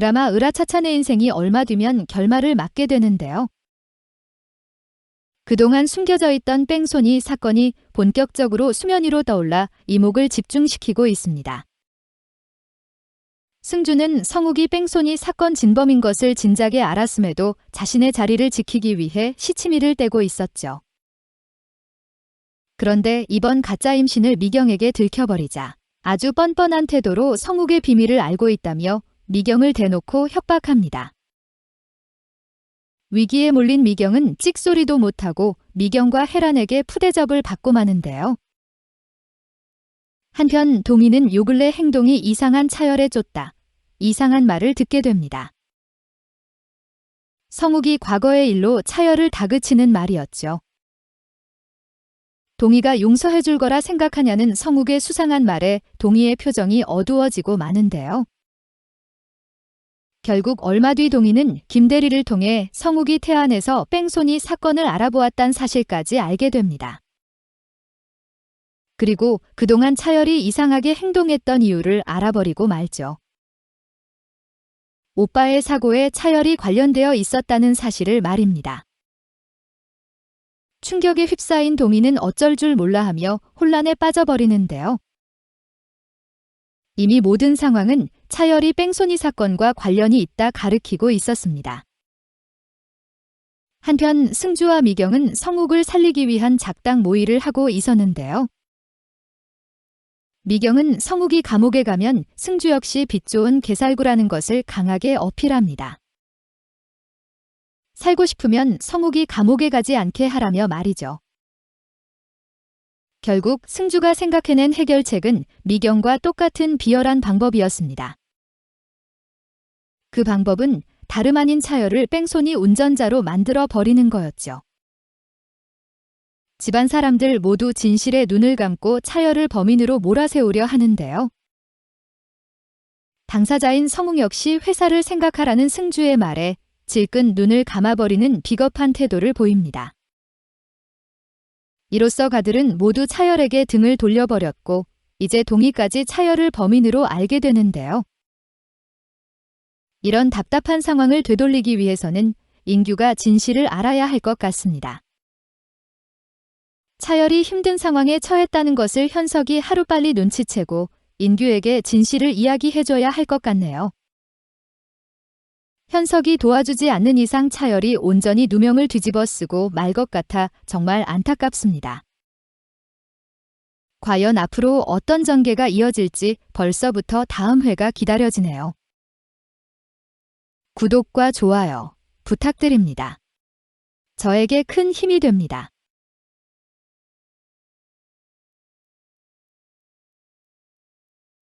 드라마 으라차차네 인생이 얼마 뒤면 결말을 맞게 되는데요. 그동안 숨겨져 있던 뺑소니 사건이 본격적으로 수면 위로 떠올라 이목을 집중시키고 있습니다. 승주는 성욱이 뺑소니 사건 진범인 것을 진작에 알았음에도 자신의 자리를 지키기 위해 시치미를 떼고 있었죠. 그런데 이번 가짜 임신을 미경에게 들켜버리자 아주 뻔뻔한 태도로 성욱의 비밀을 알고 있다며 미경을 대놓고 협박합니다. 위기에 몰린 미경은 찍소리도 못하고 미경과 혜란에게 푸대접을 받고 마는데요. 한편 동희는 요 근래 행동이 이상한 차열에 쫓다. 이상한 말을 듣게 됩니다. 성욱이 과거의 일로 차열을 다그치는 말이었죠. 동희가 용서해줄 거라 생각하냐는 성욱의 수상한 말에 동희의 표정이 어두워지고 마는데요. 결국 얼마 뒤 동희는 김대리를 통해 성욱이 태안에서 뺑소니 사건을 알아보았단 사실까지 알게 됩니다. 그리고 그동안 차열이 이상하게 행동했던 이유를 알아버리고 말죠. 오빠의 사고에 차열이 관련되어 있었다는 사실을 말입니다. 충격에 휩싸인 동희는 어쩔 줄 몰라 하며 혼란에 빠져버리는데요. 이미 모든 상황은 차열이 뺑소니 사건과 관련이 있다 가르키고 있었습니다. 한편 승주와 미경은 성욱을 살리기 위한 작당 모의를 하고 있었는데요. 미경은 성욱이 감옥에 가면 승주 역시 빚 좋은 개살구라는 것을 강하게 어필합니다. 살고 싶으면 성욱이 감옥에 가지 않게 하라며 말이죠. 결국 승주가 생각해낸 해결책은 미경과 똑같은 비열한 방법이었습니다. 그 방법은 다름 아닌 차열을 뺑소니 운전자로 만들어 버리는 거였죠. 집안 사람들 모두 진실에 눈을 감고 차열을 범인으로 몰아세우려 하는데요. 당사자인 성웅 역시 회사를 생각하라는 승주의 말에 질끈 눈을 감아버리는 비겁한 태도를 보입니다. 이로써 가들은 모두 차열에게 등을 돌려버렸고 이제 동희까지 차열을 범인으로 알게 되는데요. 이런 답답한 상황을 되돌리기 위해서는 인규가 진실을 알아야 할 것 같습니다. 차열이 힘든 상황에 처했다는 것을 현석이 하루빨리 눈치채고 인규에게 진실을 이야기해줘야 할 것 같네요. 현석이 도와주지 않는 이상 차열이 온전히 누명을 뒤집어 쓰고 말 것 같아 정말 안타깝습니다. 과연 앞으로 어떤 전개가 이어질지 벌써부터 다음 회가 기다려지네요. 구독과 좋아요 부탁드립니다. 저에게 큰 힘이 됩니다.